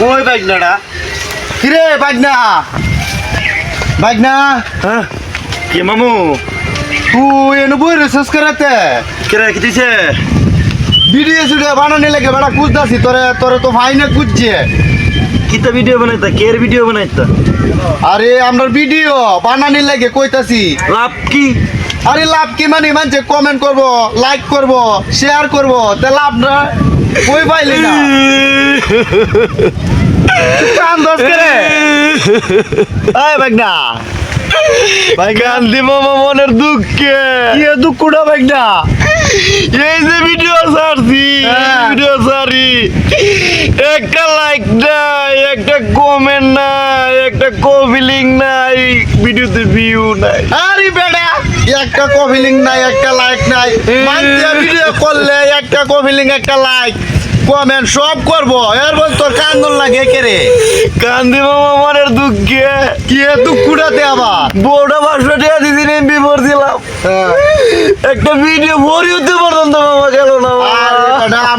কই বাজনাটা কিরে বাজনা বাজনা হ্যাঁ? কি মামু? তুই এনে বই রিসার্চ করাতে। কেরা কি দিছে? ভিডিও সুডিও বানানি লাগে বেড়া খুঁজতাছি তোরে তোরে তো ভাই না খুঁজছে কিতা ভিডিও বানাইতা? কের ভিডিও বানাইতা? আরে আমরা ভিডিও বানানি লাগে কইতাছি। লাভ কি? আরে লাভ কি মানে মানছে কমেন্ট করব লাইক করব শেয়ার করব তে লাভ না কই পাইলি না। কান দোষ করে এই বাগনা গান্ধী মামা মনের দুঃখে। কি দুঃখটা বাগনা এই যে ভিডিও ছাড়ছি হ্যাঁ। ভিডিও ছাড়ি। একটা লাইক নাই একটা কমেন্ট নাই একটা কফিলিং নাই ভিডিওতে ভিউ নাই। আরে বেটা একটা লিঙ্ক নাই একটা লাইক নাই। ভিডিও করলে একটা লিঙ্ক একটা লাইক কমেন্ট সব করব। এর বল তোর কান্দন লাগে কে রে? গান্ধী মামা মনের দুঃখে। কি এ কুড়াতে আবার? বউটা পাঁচশো টাকা দিদিন এমপি দিলাম। একটা ভিডিও ভরি হতে পারতাম তো মামা।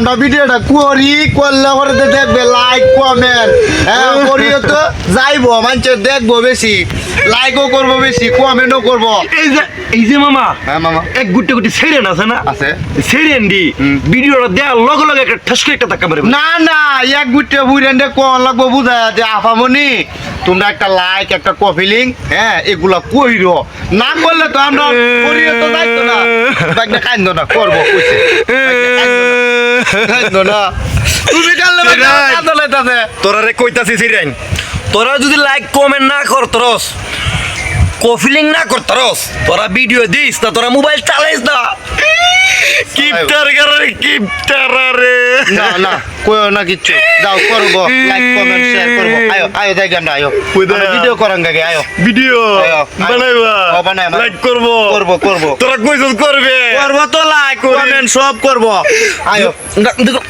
আমরা ভিডিওটা করি করলে পরে তো দেখবে লাইক কমেন্ট হ্যাঁ করিও তো যাইবো মানুষের দেখব বেশি লাইকও করব বেশি কমেন্টও করব। এই যে এই যে মামা হ্যাঁ মামা। এক গুটে গুটি সেরেন আছে না? আছে। সেরেন দি ভিডিওটা দেওয়ার লগে লগে একটা ঠসকে একটা ধাক্কা মারে না না এক গুটি গুটে দে কোন লাগবো বুঝা যে আফামনি। তোমরা একটা লাইক একটা কফি লিঙ্ক হ্যাঁ এগুলা কইরো। না করলে তো আমরা করিও তো যাইতো না। একটা কান্দো না করব কইছে। না তুমি তোরা রে কইতাছি সিরেন তোরা যদি লাইক কমেন্ট না করতরস কফিলিং না করতরস তোরা ভিডিও দিস না তোরা মোবাইল চালাইস না। কিপটার কারণে কিপটার আরে। না না কইও না কিচ্ছু। যাও করব লাইক কমেন্ট শেয়ার করব। আয়ো আয়ো যাই আমরা আয়ো। দেয়া? ভিডিও করান গাগে আয়ো। ভিডিও। বানাইবা? ও, বানাইবা। লাইক করব? করব করব। তোরা কইছস করবে? করব তো লাইক কমেন্ট সব করব। আয়ো। দেখো।